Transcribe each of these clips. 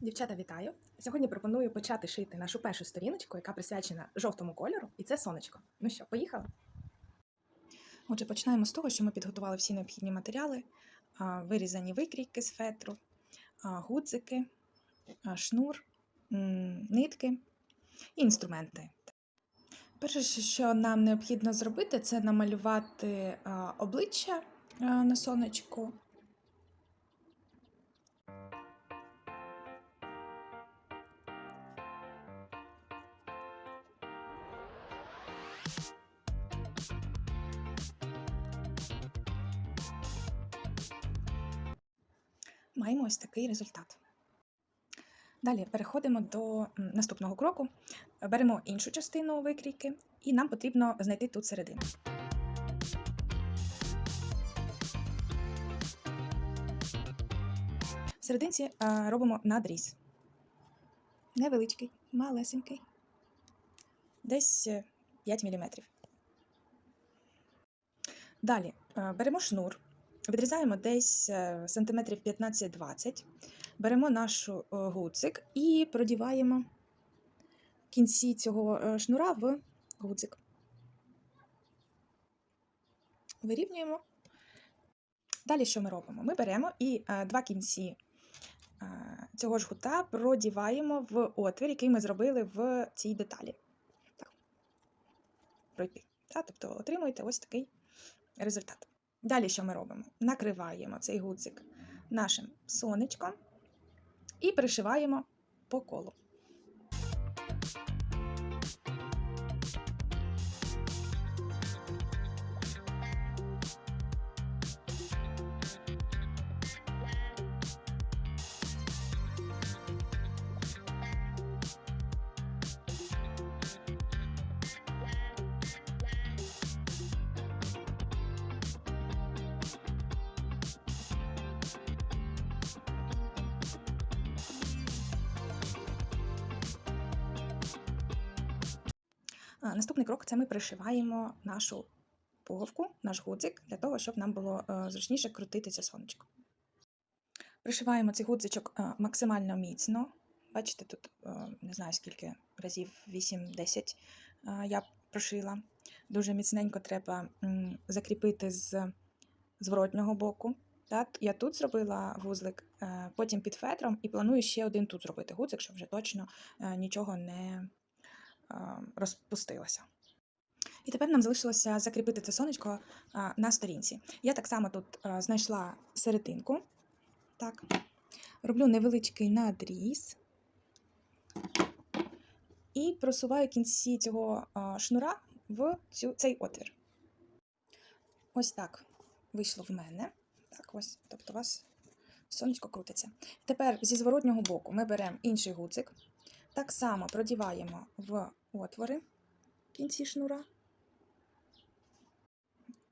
Дівчата, вітаю! Сьогодні пропоную почати шити нашу першу сторіночку, яка присвячена жовтому кольору, і це сонечко. Ну що, поїхали? Отже, починаємо з того, що ми підготували всі необхідні матеріали: вирізані викрійки з фетру, гудзики, шнур, нитки і інструменти. Перше, що нам необхідно зробити, це намалювати обличчя на сонечку. Маємо ось такий результат. Далі переходимо до наступного кроку. Беремо іншу частину викрійки, і нам потрібно знайти тут середину. В серединці робимо надріз. Невеличкий, малесенький. Десь е, 5 мм. Далі е, беремо шнур, Відрізаємо десь е, сантиметрів 15-20, беремо нашу е, гудзик і продіваємо кінці цього е, шнура в гудзик. Вирівнюємо. Далі що ми робимо? Ми беремо і два кінці цього жгута продіваємо в отвір, який ми зробили в цій деталі. Так. Пройти. Тобто отримуєте ось такий результат. Далі що ми робимо? Накриваємо цей гудзик нашим сонечком і пришиваємо по колу. Наступний крок це ми пришиваємо нашу пуговку, наш гудзик, для того, щоб нам було е, зручніше крутити це сонечко. Пришиваємо цей гудзичок е, максимально міцно. Бачите, тут е, не знаю скільки разів, 8-10 е, я прошила. Дуже міцненько треба закріпити з зворотнього боку. Я тут зробила вузлик, е, потім під фетром і планую ще один тут зробити гудзик, щоб вже точно нічого не розпустилося. І тепер нам залишилося закріпити це сонечко на сторінці. Я так само тут знайшла серединку. Так. Роблю невеличкий надріз і просуваю кінці цього шнура в цю, цей отвір. Ось так вийшло в мене. Так, ось, тобто у вас сонечко крутиться. Тепер зі зворотнього боку ми беремо інший гудзик. Так само продіваємо в отвори в кінці шнура.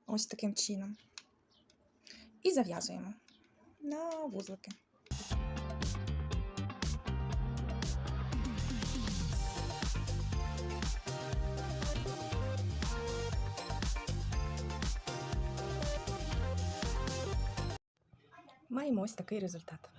Ось таким чином. І зав'язуємо на вузлики. Маємо ось такий результат.